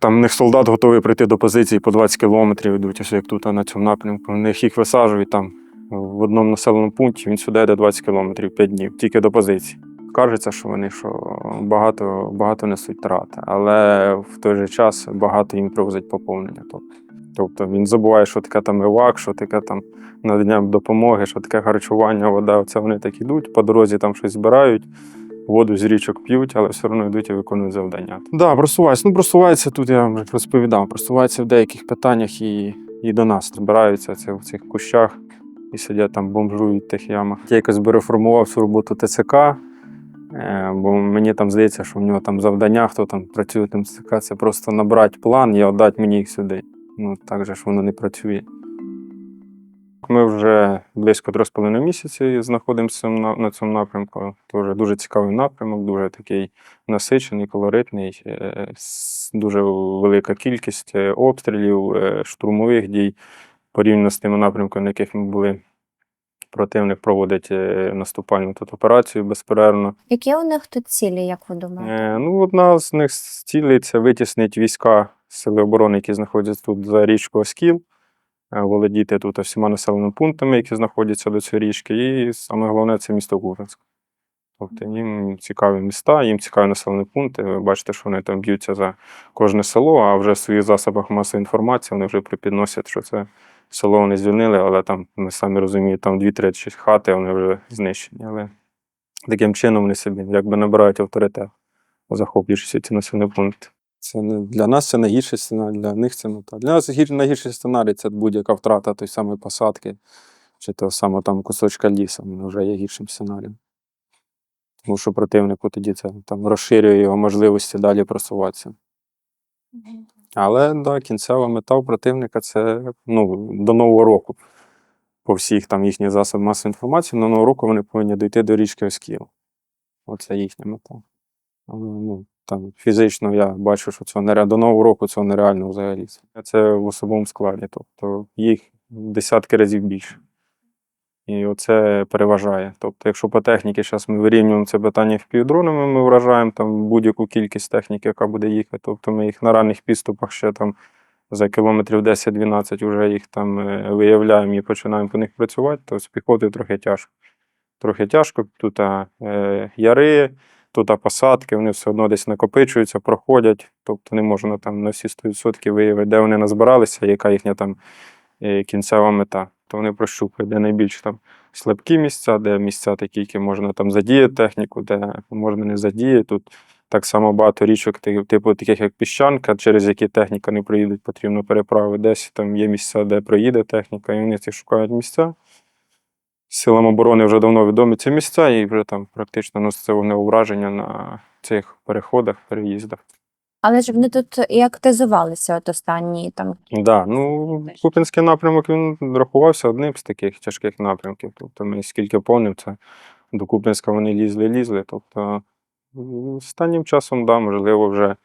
Там в них солдат готовий прийти до позиції по 20 кілометрів йдуть, як тут на цьому напрямку. В них їх висаджують там в одному населеному пункті, він сюди йде 20 кілометрів 5 днів, тільки до позиції. Кажеться, що вони що багато, багато несуть втрати, але в той же час багато їм привозять поповнення. Тобто, він забуває, що таке там івак, що таке там надання допомоги, що таке харчування, вода. Оце вони так ідуть, по дорозі там щось збирають, воду з річок п'ють, але все одно йдуть і виконують завдання. Да, просуваються. Ну, просуваються тут, я вам розповідав, просуваються в деяких питаннях і, і до нас збираються це в цих кущах і сидять там, бомжують в тих ямах. Я якось би реформував цю роботу ТЦК. Е, Бо мені там здається, що в нього там завдання, хто там працює тим ЦК, це просто набрати план і віддати мені їх сюди. Ну так же ж воно не працює. Ми вже близько 3,5 місяці знаходимося на, цьому напрямку. Дуже дуже цікавий напрямок, дуже такий насичений, колоритний, е, дуже велика кількість е, обстрілів, е, штурмових дій порівняно з тими напрямками, на яких ми були. Противник проводить наступальну тут операцію безперервно. Які у них тут цілі, як ви думаєте? Е, ну, одна з них цілей це витіснити війська Сили оборони, які знаходяться тут за річкою Оскіл, е, володіти тут всіма населеними пунктами, які знаходяться до цієї річки, і саме головне це місто Куп'янськ. Тобто їм цікаві міста, їм цікаві населені пункти. Ви бачите, що вони там б'ються за кожне село, а вже в своїх засобах масової інформації вони вже припідносять, що це село вони звільнили, але там, ми самі розуміємо, там 2-3 чи хати вони вже знищені. Але таким чином вони собі якби набирають авторитет, захоплюючи ці населені пункти. Це не для нас це найгірший сценарій, для них це мета. Для нас гір- найгірший сценарій це будь-яка втрата той самої посадки, чи того самого там кусочка лісу, воно вже є гіршим сценарієм. Тому що противнику тоді це там розширює його можливості далі просуватися. Але да, кінцева мета у противника це ну, до Нового року. По всіх там їхніх засобах масової інформації, на Нового року вони повинні дійти до річки Оскіл. Оце їхня мета. Але ну, там фізично я бачу, що цього нереально. До Нового року цього нереально взагалі. Це в особовому складі, тобто їх десятки разів більше. І оце переважає. Тобто, якщо по техніці зараз ми вирівнюємо це питання впівдронами, ми вражаємо там будь-яку кількість техніки, яка буде їхати. Тобто ми їх на ранніх підступах ще там за кілометрів 10-12 вже їх там е, виявляємо і починаємо по них працювати, то з піхотою трохи тяжко. Трохи тяжко. Тут а, е, яри, тут посадки, вони все одно десь накопичуються, проходять. Тобто не можна там на всі 100% виявити, де вони назбиралися, яка їхня там е, кінцева мета. То вони прощупують, де найбільш там слабкі місця, де місця такі, які можна там задіяти техніку, де можна не задіяти. Тут так само багато річок, типу таких як піщанка, через які техніка не проїде, потрібно переправи. Десь там є місця, де проїде техніка, і вони ці шукають місця. Силам оборони вже давно відомі ці місця, і вже там практично носиться вогневе враження на цих переходах, переїздах. Але ж вони тут і активізувалися от останні там. Да, ну, Купінський напрямок він рахувався одним з таких тяжких напрямків. Тобто ми скільки помнив, це до Купінська вони лізли, лізли. Тобто останнім часом, да, можливо, вже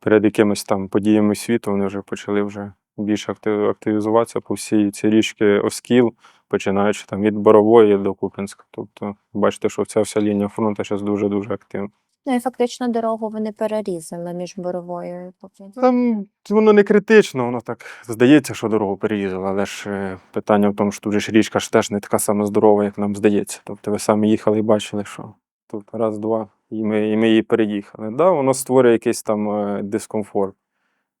перед якимись там подіями світу вони вже почали вже більше активізуватися по всій цій річки Оскіл, починаючи там від Борової до Купінська. Тобто, бачите, що ця вся лінія фронту зараз дуже-дуже активна. Ну і фактично дорогу вони перерізали між боровою і Поп'янськом. Там воно не критично, воно так здається, що дорогу переїздили, але ж е, питання в тому, що тут ж річка ж теж не така сама здорова, як нам здається. Тобто ви самі їхали і бачили, що тут раз, два, і ми, і ми її переїхали. Да, воно створює якийсь там е, дискомфорт.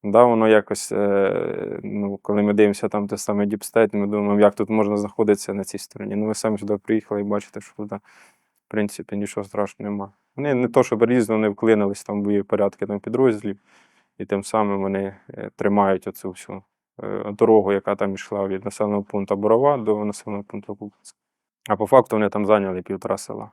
Да, воно якось, е, ну, коли ми дивимося там те саме Діпстейт, ми думаємо, як тут можна знаходитися на цій стороні. Ну, ви самі сюди приїхали і бачите, що тут, в принципі, нічого страшного нема. Вони не то, щоб різно не вклинились там в порядки там, підрозділів, і тим самим вони е, тримають оцю всю е, дорогу, яка там йшла від населеного пункту Борова до населеного пункту Купецька. А по факту вони там зайняли півтора села.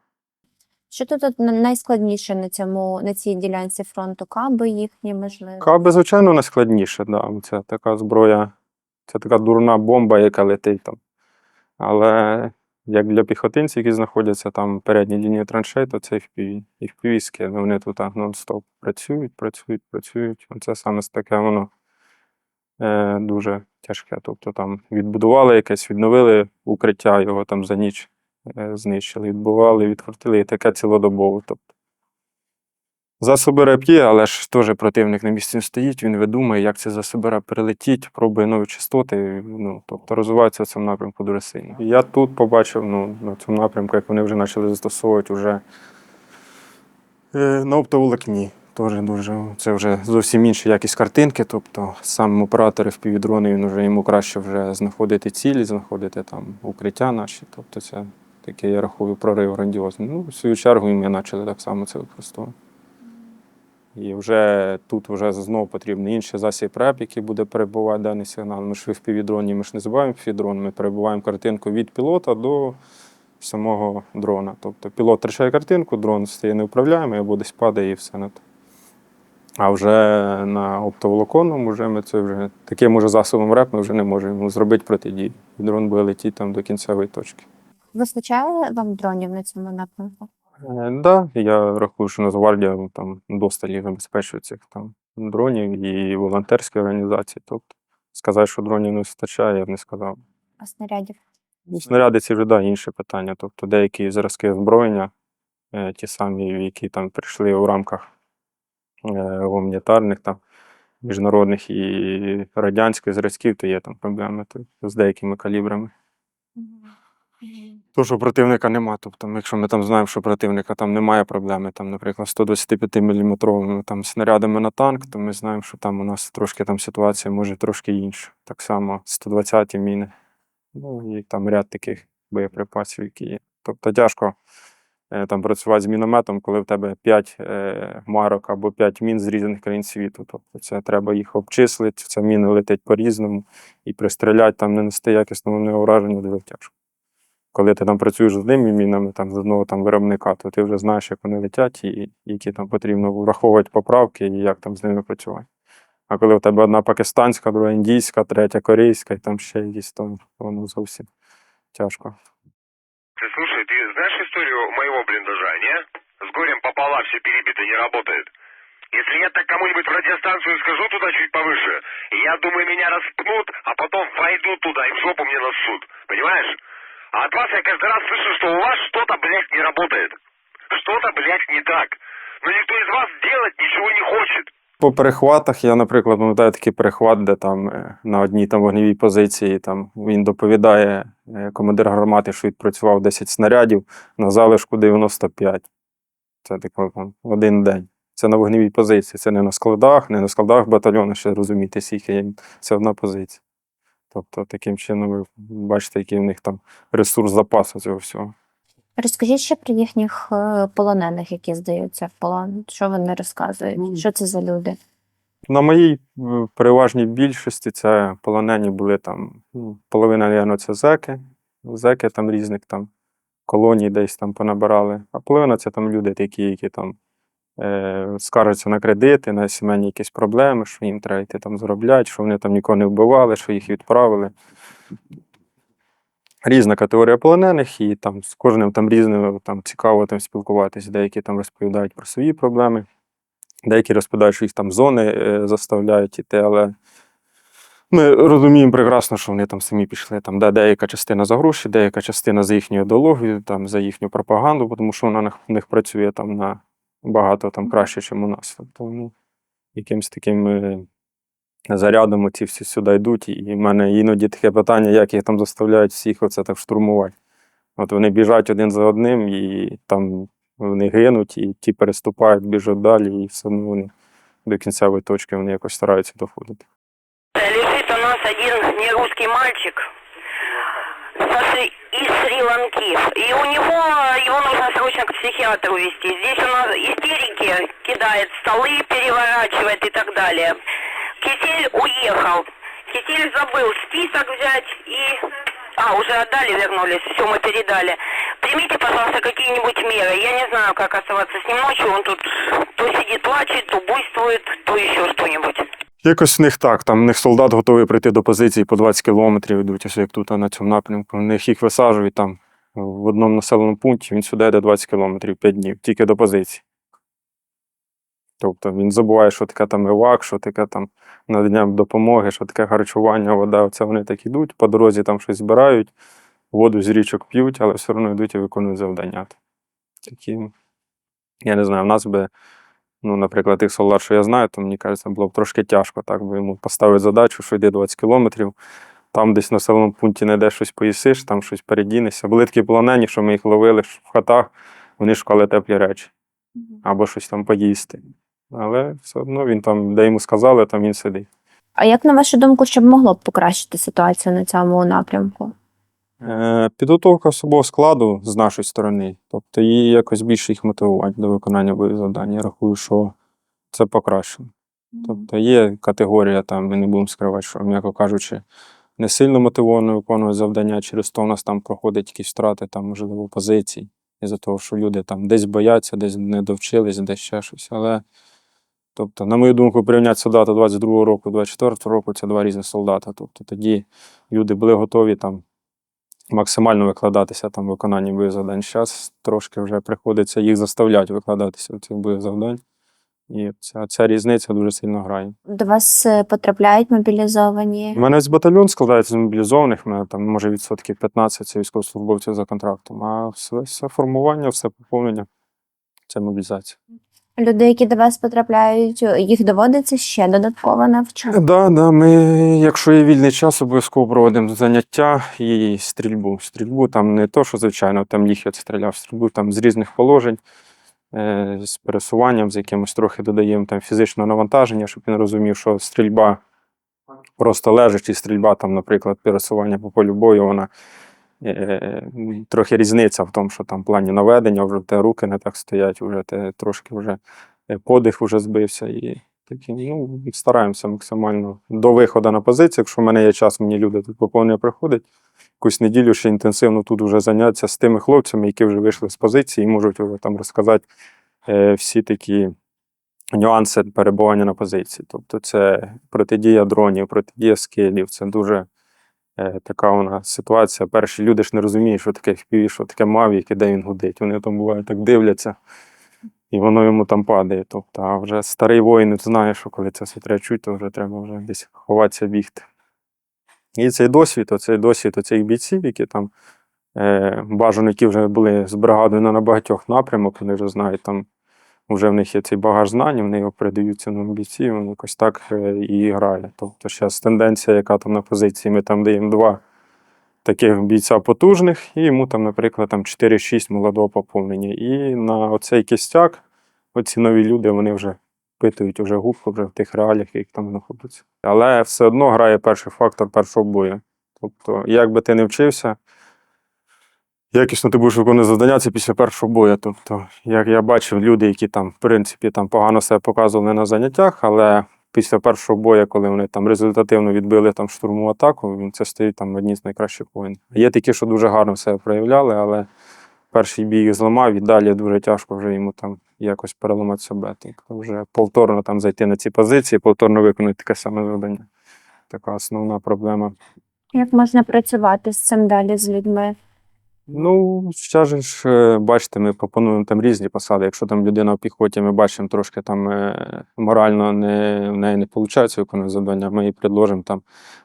Що тут найскладніше на цьому на цій ділянці фронту? Каби їхні, можливо. Каби, звичайно, найскладніше, да. Це така зброя, це така дурна бомба, яка летить там. Але як для піхотинців, які знаходяться там в передній лінії траншей, то це FPV. FPV-ські, вони тут нон-стоп працюють, працюють, працюють. Це саме таке воно е, дуже тяжке. Тобто там відбудували якесь, відновили укриття, його там за ніч знищили, відбували, відкрутили, і таке цілодобово. Тобто Засоби РЕП є, але ж теж противник на місці стоїть, він видумує, як це засоби РЕП перелетіть, пробує нові частоти, ну, тобто розвивається в цьому напрямку дуже сильно. Я тут побачив ну, на цьому напрямку, як вони вже почали застосовувати вже е, на оптоволокні. Теж дуже, це вже зовсім інша якість картинки, тобто сам оператор FPV-дрони, він вже йому краще вже знаходити цілі, знаходити там укриття наші. Тобто це такий, я рахую, прорив грандіозний. Ну, в свою чергу і ми почали так само це використовувати. І вже тут вже знову потрібен інший засіб РЕП, який буде перебувати даний сигнал. Ми ж в FPV-дроні, ми ж не забуваємо FPV-дрон, ми перебуваємо картинку від пілота до самого дрона. Тобто пілот втрачає картинку, дрон стає неуправляємий або десь падає і все на то. А вже на оптоволоконному вже ми це вже таким уже засобом РЕП ми вже не можемо зробити протидію. І дрон буде летіти там до кінцевої точки. Вистачає вам дронів на цьому напрямку? Так, да, я рахую, що Нацгвардія там досталі забезпечує цих там дронів і волонтерські організації. Тобто сказати, що дронів не вистачає, я б не сказав. А снарядів? Ну, Снаряди це вже да, інше питання. Тобто деякі зразки озброєння, е, ті самі, які там прийшли у рамках е, гуманітарних там, міжнародних і радянських зразків, то є там проблеми то, з деякими калібрами. То, що противника нема. Тобто, якщо ми там знаємо, що противника там немає проблеми, там, наприклад, 125 мм там, снарядами на танк, то ми знаємо, що там у нас трошки там ситуація може трошки інша. Так само 120 міни. Ну і там ряд таких боєприпасів, які є. Тобто тяжко е, там працювати з мінометом, коли в тебе 5 е, марок або 5 мін з різних країн світу. Тобто це треба їх обчислити, це міни летять по-різному, і пристріляти там не нести якісного враження дуже тяжко Коли ти там працюєш з одними мінами, там, з одного там, виробника, то ти вже знаєш, як вони летять, і які там потрібно враховувати поправки і як там з ними працювати. А коли в тебе одна пакистанська, друга індійська, третя корейська, і там ще якісь, то воно зовсім тяжко. Ты слушай, ты знаешь историю моего блиндажа, не? С горем пополам все перебито, не работает. Если я так кому-нибудь в радиостанцию скажу туда чуть повыше, я думаю, меня распнут, а потом войду туда и в жопу мне насут. Понимаешь? А от вас я каждый раз слышу, что у вас что-то, блядь, не работает. Что-то, блядь, не так. Но никто из вас делать ничего не хочет. По перехватах я, наприклад, пам'ятаю такий перехват, де там е, на одній там вогневій позиції там він доповідає е, командир гармати, що відпрацював 10 снарядів на залишку 95. Це в один день. Це на вогневій позиції. Це не на складах, не на складах батальйону, ще розумієте, скільки. Це одна позиція. Тобто, таким чином ви бачите, який в них там ресурс запасу цього всього. Розкажіть ще про їхніх е, полонених, які здаються в полон. Що вони розказують? Ну, Що це за люди? На моїй е, переважній більшості це полонені були там ну, половина, мабуть, це зеки. Зеки там різних там колоній десь там понабирали. А половина це там люди такі, які там скаржаться на кредити, на сімейні якісь проблеми, що їм треба йти там заробляти, що вони там нікого не вбивали, що їх відправили. Різна категорія полонених, і там з кожним там різним там цікаво там спілкуватися. Деякі там розповідають про свої проблеми. Деякі розповідають, що їх там зони е, заставляють іти, але ми розуміємо прекрасно, що вони там самі пішли. Там, де деяка частина за гроші, деяка частина за їхню ідеологію, там, за їхню пропаганду, тому що вона в них працює там на багато там, краще, ніж у нас. Тобто, ну, якимось таким зарядом ці всі сюди йдуть. І в мене іноді таке питання, як їх там заставляють всіх оце так штурмувати. От вони біжать один за одним, і там вони гинуть, і ті переступають, біжать далі, і все одно вони до кінцевої точки вони якось стараються доходити. Лежит у нас один нерусский мальчик со Шри- из Шри-Ланки. И у него, его нужно срочно к психиатру везти. Здесь у нас истерики, кидает столы, переворачивает и так далее. Кисель уехал. Кисель забыл список взять и... А, уже отдали, вернулись, все, мы передали. Примите, пожалуйста, какие-нибудь меры. Я не знаю, как оставаться с ним ночью. Он тут то сидит, плачет, то буйствует, то еще что-нибудь. Якось в них так. Там в них солдат готовий прийти до позиції по 20 кілометрів, йдуть, ось як тут на цьому напрямку. В них їх висаджують там в одному населеному пункті, він сюди йде 20 кілометрів 5 днів, тільки до позиції. Тобто він забуває, що таке там евак, що таке там надання допомоги, що таке харчування, вода. Оце вони так ідуть, по дорозі там щось збирають, воду з річок п'ють, але все одно йдуть і виконують завдання. Такі, я не знаю, в нас би Ну, наприклад, тих солдат, що я знаю, то мені кажеться, було б трошки тяжко, так би йому поставити задачу, що йди 20 кілометрів, там десь в населеному пункті знайдеш щось поїсиш, там щось передінешся. Були такі полонені, що ми їх ловили в хатах, вони шукали теплі речі або щось там поїсти. Але все одно він там, де йому сказали, там він сидить. А як на вашу думку, щоб могло б покращити ситуацію на цьому напрямку? Е, Підготовка особового складу з нашої сторони, тобто її якось більше їх мотивувати до виконання бойових завдань. Я рахую, що це покращено. Тобто є категорія, там, ми не будемо скривати, що, м'яко кажучи, не сильно мотивовано виконувати завдання, через то у нас там проходять якісь втрати, там, можливо, позицій, із-за того, що люди там десь бояться, десь не довчились, десь ще щось. Але, тобто, на мою думку, порівняти солдата 22-го року, 24-го року це два різні солдата. Тобто тоді люди були готові там максимально викладатися там виконанні бойових завдань. Зараз трошки вже приходиться їх заставляти викладатися в цих бойових завдань. І ця, ця різниця дуже сильно грає. До вас е, потрапляють мобілізовані? У мене весь батальйон складається з мобілізованих, у мене там може відсотків 15 це військовослужбовців за контрактом, а все, все формування, все поповнення це мобілізація. Люди, які до вас потрапляють, їх доводиться ще додатково навчати? Да, да, ми, якщо є вільний час, обов'язково проводимо заняття і стрільбу. Стрільбу там не то, що звичайно, там ліхід стріляв, стрільбу там з різних положень, е, з пересуванням, з якимось трохи додаємо там фізичного навантаження, щоб він розумів, що стрільба просто лежачи, стрільба, там, наприклад, пересування по полю бою, вона трохи різниця в тому, що там в плані наведення, вже те руки не так стоять, вже те трошки вже е, подих вже збився. І такі, ну, стараємося максимально до виходу на позицію. Якщо в мене є час, мені люди тут поповнення приходять. Якусь неділю ще інтенсивно тут вже заняття з тими хлопцями, які вже вийшли з позиції, і можуть вже там розказати е, всі такі нюанси перебування на позиції. Тобто це протидія дронів, протидія скелів. Це дуже е, така вона ситуація. Перші люди ж не розуміють, що таке FPV, що таке Mavic і де він гудить. Вони там бувають так дивляться, і воно йому там падає. Тобто, а вже старий воїн знає, що коли це все треба то вже треба вже десь ховатися, бігти. І цей досвід, оцей досвід оцих бійців, які там е, бажано, які вже були з бригадою на багатьох напрямок, вони вже знають, там вже в них є цей багаж знань, вони його передають цьому бійці, він якось так е, і грає. Тобто зараз тенденція, яка там на позиції, ми там даємо два таких бійця потужних, і йому там, наприклад, там 4-6 молодого поповнення. І на оцей кістяк, оці нові люди, вони вже впитують уже губку вже в тих реаліях, які там знаходяться. Але все одно грає перший фактор першого бою. Тобто, як би ти не вчився, якісно ти будеш виконувати завдання це після першого бою. Тобто, як я бачив, люди, які там, в принципі, там погано себе показували на заняттях, але після першого бою, коли вони там результативно відбили там штурмову атаку, він це стоїть там одні з найкращих воїнів. Є такі, що дуже гарно себе проявляли, але перший бій їх зламав, і далі дуже тяжко вже йому там якось переламати себе. Тобто вже повторно там зайти на ці позиції, повторно виконати таке саме завдання. Така основна проблема. Як можна працювати з цим далі з людьми? Ну, ще ж, е, бачите, ми пропонуємо там різні посади. Якщо там людина в піхоті, ми бачимо трошки там е, морально не, в неї не виходить виконувати завдання, ми їй предложимо там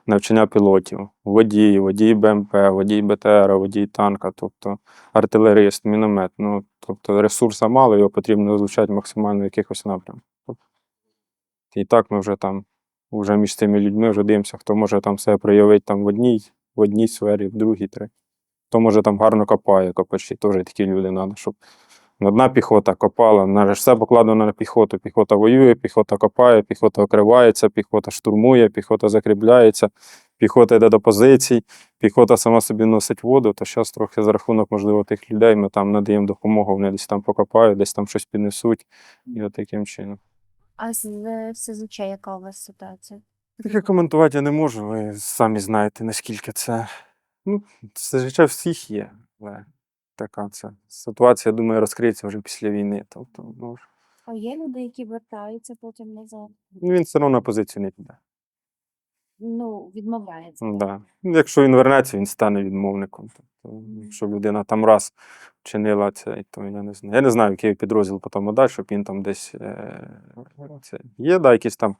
навчання пілотів, водій, водій БМП, водій БТР, водій танка, тобто артилерист, міномет. Ну, тобто ресурсу мало, його потрібно залучати максимально в якихось напрямках. І так ми вже там, вже між цими людьми вже дивимося, хто може там себе проявити там в одній, в одній сфері, в другій, третій. Хто може там гарно копає, копачі, теж такі люди треба, щоб одна піхота копала, на все покладено на піхоту. Піхота воює, піхота копає, піхота окривається, піхота штурмує, піхота закріпляється, піхота йде до позицій, піхота сама собі носить воду, то зараз трохи за рахунок, можливо, тих людей ми там надаємо допомогу, вони десь там покопають, десь там щось піднесуть. І от таким чином. А з СЗЧ яка у вас ситуація? Таке коментувати я не можу, ви самі знаєте, наскільки це. Ну, це життя всіх є, але така це ситуація, думаю, розкриється вже після війни. Тобто, ну, А є люди, які вертаються потім назад? ну, він все одно на позицію не піде. Ну, відмовляється. Да. Ну, Якщо він вернеться, він стане відмовником. Тобто, якщо людина там раз вчинила це, то я не знаю. Я не знаю, який підрозділ потім дасть, щоб він там десь е, це. Є, да, якісь там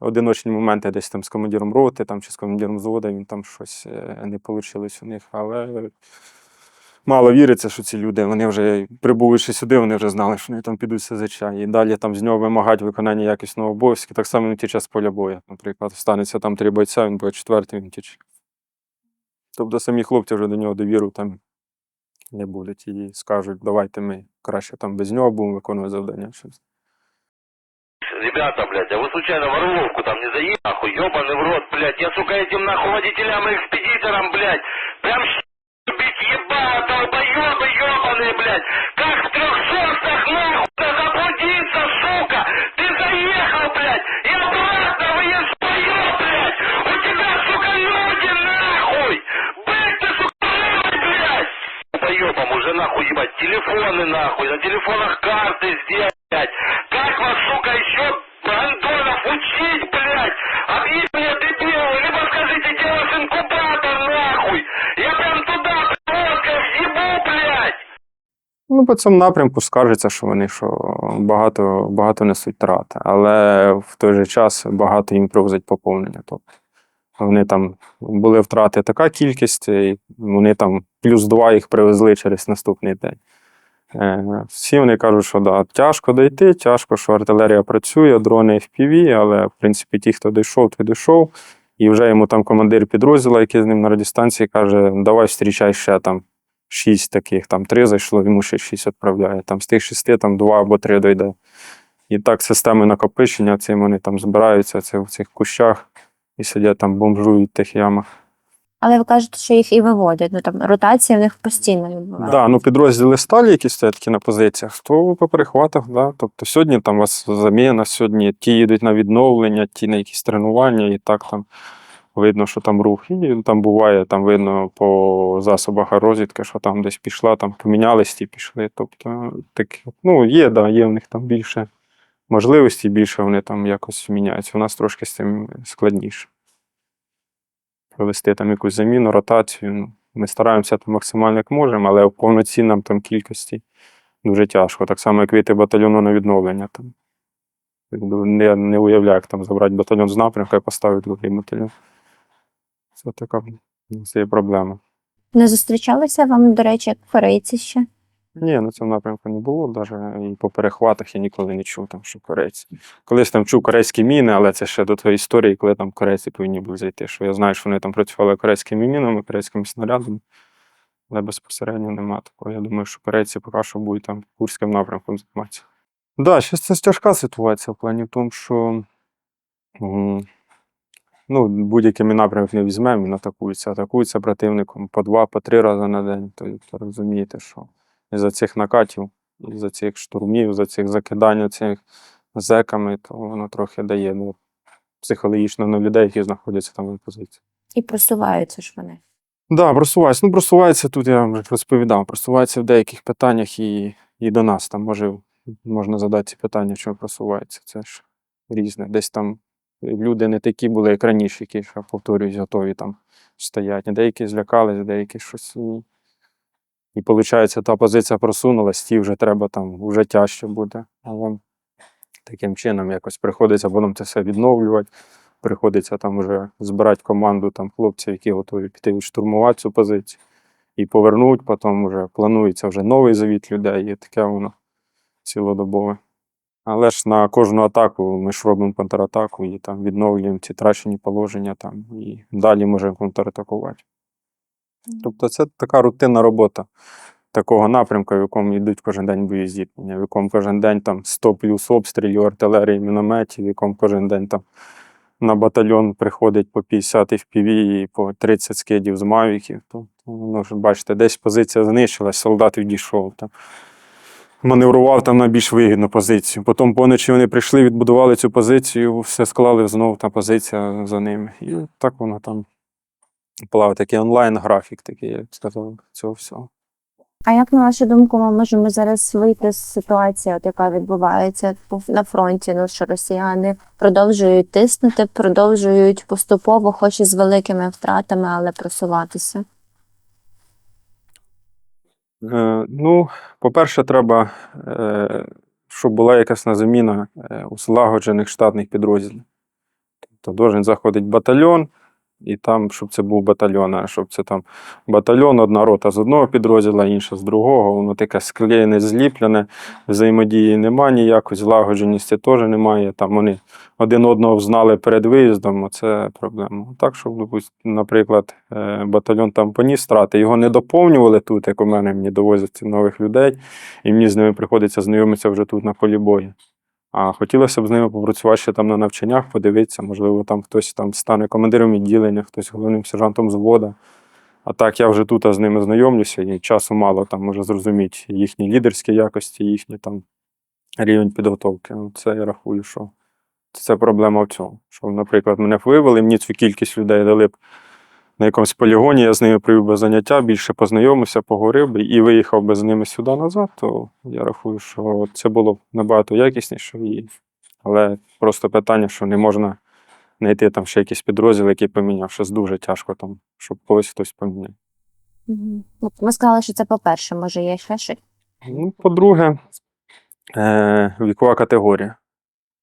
одиночні моменти десь там з командиром роти там, чи з командиром взводу, він там щось е, не вийшло у них. Але мало віриться, що ці люди, вони вже прибувши сюди, вони вже знали, що вони там підуть СЗЧ. І далі там з нього вимагають виконання якісного обов'язку. Так само він тіче з поля бою. Наприклад, станеться там три бойця, він буде четвертий, він тіче. Тобто самі хлопці вже до нього довіру там не будуть і скажуть, давайте ми краще там без нього будемо виконувати завдання. Щось. Ребята, блядь, а вы случайно в Орловку там не заехали? Нахуй, ебаный в рот, блядь. Я, сука, этим нахуй водителям и экспедиторам, блядь. Прям бить ебало, долбоебы ебаные, блядь. Как в трехсотых, нахуй, да заблудиться, сука. Ты заехал, блядь, и обратно выезжаю, блядь. У тебя, сука, люди, нахуй. Быть ты, сука, блядь. Уже, нахуй, ебать, телефоны, нахуй, на телефонах карты сделать, по цьому напрямку скаржиться, що вони що багато, багато несуть втрати, але в той же час багато їм привозять поповнення. Тобто вони там були втрати така кількість, і вони там плюс два їх привезли через наступний день. Е, Всі вони кажуть, що да, тяжко дойти, тяжко, що артилерія працює, дрони FPV, але в принципі ті, хто дійшов, той дійшов. І вже йому там командир підрозділу, який з ним на радіостанції, каже: давай зустрічай ще там шість таких, там три зайшло, йому ще шість відправляє. Там з тих шести там два або три дойде. І так системи накопичення, цим вони там збираються це в цих кущах і сидять там, бомжують в тих ямах. Але ви кажете, що їх і виводять. Ну там ротація в них постійно відбувається. Да, ну підрозділи сталі, які стоять такі на позиціях, то по перехватах, да. Тобто сьогодні там у вас заміна, сьогодні ті їдуть на відновлення, ті на якісь тренування, і так там видно, що там рух. Там буває, там видно по засобах розвідки, що там десь пішла, там помінялись, ті пішли. Тобто, так, ну, є, да, є в них там більше можливостей, більше вони там якось міняються. У нас трошки з цим складніше. Провести там якусь заміну, ротацію. Ну, ми стараємося там максимально як можемо, але в повноцінному там кількості дуже тяжко. Так само, як вийти батальйону на відновлення. Там. Не, не уявляю, як там забрати батальйон з напрямку і поставити другий батальйон. Це така ну, це є проблема. Не зустрічалися вам, до речі, як корейці ще? Ні, на цьому напрямку не було, навіть і по перехватах я ніколи не чув, там, що корейці. Колись там чув корейські міни, але це ще до тої історії, коли там корейці повинні були зайти. Що я знаю, що вони там працювали корейськими мінами, корейськими снарядами, але безпосередньо нема такого. Я думаю, що корейці поки що будуть там курським напрямком займатися. Так, да, це тяжка ситуація в плані в тому, що ну, будь-якими напрямками не візьмемо, він атакується. Атакується противником по два, по три рази на день. То, розумієте, що із-за цих накатів, із-за цих штурмів, за цих закидань цих зеками, то воно трохи дає ну, психологічно на людей, які знаходяться там в позиції. І просуваються ж вони. Да, просувається. Ну, просувається тут, я вам розповідав, просувається в деяких питаннях і, і до нас. Там може можна задати ці питання, чому просувається. Це ж різне. Десь там люди не такі були, як раніше, які ще повторюють, готові там стоять. Деякі злякались, деякі щось. І виходить, та позиція просунулась, ті вже треба там, вже тяжче буде. Але таким чином якось приходиться потім це все відновлювати. Приходиться там вже збирати команду там хлопців, які готові піти штурмувати цю позицію. І повернуть, потім вже планується вже новий завіт людей, і таке воно цілодобове. Але ж на кожну атаку ми ж робимо контратаку і там відновлюємо ці трачені положення там, і далі можемо контратакувати. Тобто це така рутинна робота такого напрямку, в якому йдуть кожен день бої зіткнення, в якому кожен день там 100 плюс обстрілів, артилерії, мінометів, в якому кожен день там на батальйон приходить по 50 FPV і по 30 скидів з мавіків. Тобто, ну, бачите, десь позиція знищилась, солдат відійшов. Там. Маневрував там на більш вигідну позицію. Потім поночі вони прийшли, відбудували цю позицію, все склали знову та позиція за ними. І так воно там плаває. Такий онлайн-графік, такий, я б сказав, цього всього. А як на вашу думку, ми можемо зараз вийти з ситуації, от яка відбувається на фронті? Ну що росіяни продовжують тиснути, продовжують поступово, хоч і з великими втратами, але просуватися. Е, ну, по-перше, треба, е, щоб була якась на заміна е, у злагоджених штатних підрозділів. Тобто, должен заходить батальйон, І там, щоб це був батальйон, а щоб це там батальйон, одна рота з одного підрозділу, інша з другого. Воно таке склеєне, зліплене, взаємодії немає ніякої, злагодженості теж немає. Там вони один одного знали перед виїздом, а це проблема. Так, щоб, наприклад, е, батальйон там поніс страти, його не доповнювали тут, як у мене мені довозять нових людей, і мені з ними приходиться знайомитися вже тут на полі бою. А хотілося б з ними попрацювати ще там на навчаннях, подивитися, можливо, там хтось там стане командиром відділення, хтось головним сержантом взвода. А так я вже тут з ними знайомлюся, і часу мало там може зрозуміти їхні лідерські якості, їхній там рівень підготовки. Ну, Це я рахую, що це проблема в цьому. Що, наприклад, мене б вивели, мені цю кількість людей дали б на якомусь полігоні, я з ними провів би заняття, більше познайомився, поговорив би і виїхав би з ними сюди назад, то я рахую, що це було б набагато якісніше. І... Але просто питання, що не можна знайти там ще якийсь підрозділ, який поміняв. Щось дуже тяжко там, щоб когось хтось поміняв. Мгм. Ну, Ми сказали, що це по-перше, може, є ще щось. Ну, по-друге, е, вікова категорія.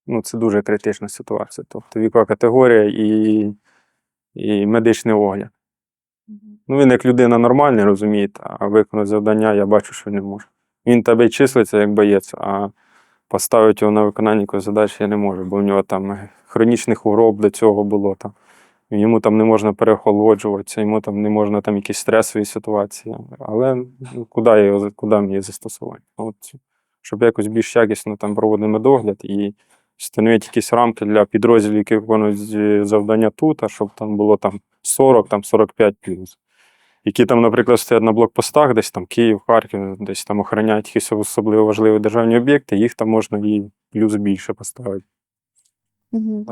Ну, це дуже критична ситуація. Тобто вікова категорія і, і медичний огляд. Ну, він як людина нормальний, розумієте, а виконати завдання я бачу, що не може. Він тебе числиться як боєць, а поставити його на виконання якоїсь задачі я не можу, бо в нього там хронічних хвороб до цього було там. Йому там не можна переохолоджуватися, йому там не можна там якісь стресові ситуації. Але ну, куди, його, куди мені її застосувати? От, щоб якось більш якісно там проводити медогляд і встановити якісь рамки для підрозділів, які виконують завдання тут, а щоб там було там 40, там 45 плюс. Які там, наприклад, стоять на блокпостах, десь там Київ, Харків, десь там охороняють якісь особливо важливі державні об'єкти, їх там можна і плюс більше поставити.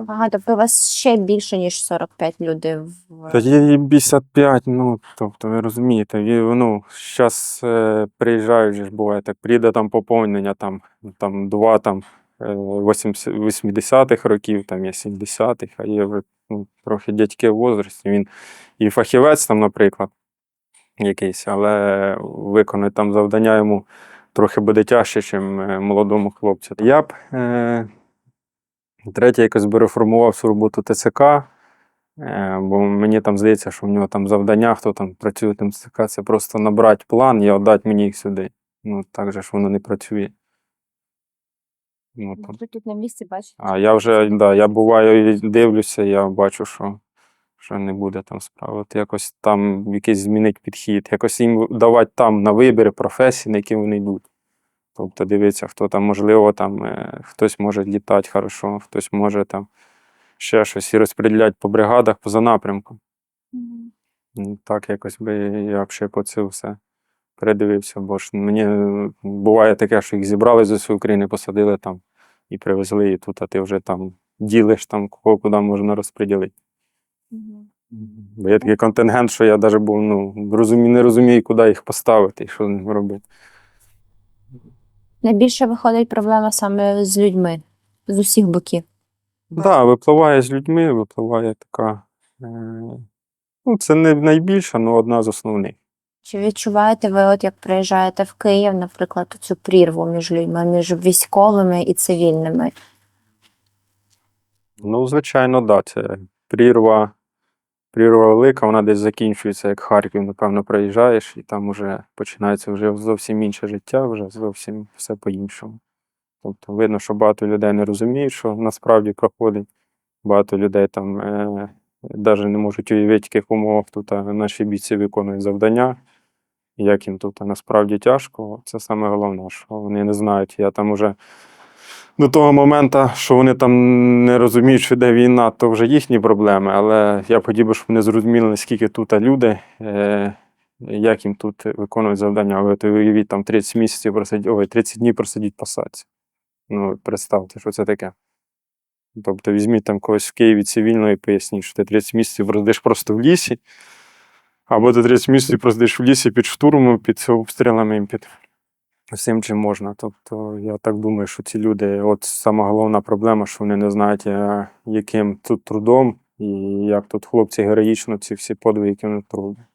Ага, тобто у вас ще більше, ніж 45 людей в Та є і 55, ну, тобто, ви розумієте, і, ну, зараз е, приїжджають, буває так, приїде там поповнення, там, там два там, 80 80-х років, там є 70-х, а є ну, трохи дядьки в возрасті. Він і фахівець там, наприклад, якийсь, але виконати там завдання йому трохи буде тяжче, ніж молодому хлопцю. Я б е, третє якось би реформував всю роботу ТЦК. Е, Бо мені там здається, що в нього там завдання, хто там працює в ТЦК, це просто набрати план і віддати мені їх сюди. Ну, так же ж воно не працює. Ну. Ви тут на місці бачите. А я вже, да, я буваю і дивлюся, я бачу, що, що не буде там справи. От якось там якийсь змінить підхід, якось їм давати там на вибір професії, на які вони йдуть. Тобто дивитися, хто там, можливо, там е, хтось може літати хорошо, хтось може там ще щось і розподіляти по бригадах, поза напрямком. Ну, Так якось би я ще по це все передивився, бо ж мені е, буває таке, що їх зібрали з усієї України, посадили там і привезли, і тут, а ти вже там ділиш там, кого куди можна розподілити. Бо є такий контингент, що я навіть був, ну, розумію, не розумію, куди їх поставити і що з ними робити. Найбільше виходить проблема саме з людьми з усіх боків. Так, да, випливає з людьми, випливає така. Е, ну, це не найбільша, але одна з основних. Чи відчуваєте ви, от як приїжджаєте в Київ, наприклад, цю прірву між людьми, між військовими і цивільними? Ну, звичайно. Да, це прірва, прірва велика, вона десь закінчується, як Харків, напевно, приїжджаєш, і там вже починається вже зовсім інше життя, вже зовсім все по-іншому. Тобто видно, що багато людей не розуміють, що насправді проходить. Багато людей там е, навіть не можуть уявити, яких умовах тут наші бійці виконують завдання, як їм тут насправді тяжко. Це саме головне, що вони не знають. Я там уже до того моменту, що вони там не розуміють, що йде війна, то вже їхні проблеми. Але я б хотів би, щоб вони зрозуміли, наскільки тут люди, е, як їм тут виконують завдання. Ви уявіть, там 30 місяців просидіть, ой, 30 днів просидіть посадці. Ну, представте, що це таке. Тобто візьміть там когось в Києві цивільно і поясніть, що ти 30 місяців просидиш просто в лісі, або до 30 місяців просидиш в лісі під штурмом, під обстрілами, під всім чим можна. Тобто, я так думаю, що ці люди, от сама головна проблема, що вони не знають, е, яким тут трудом і як тут хлопці героїчно ці всі подвиги, які вони роблять.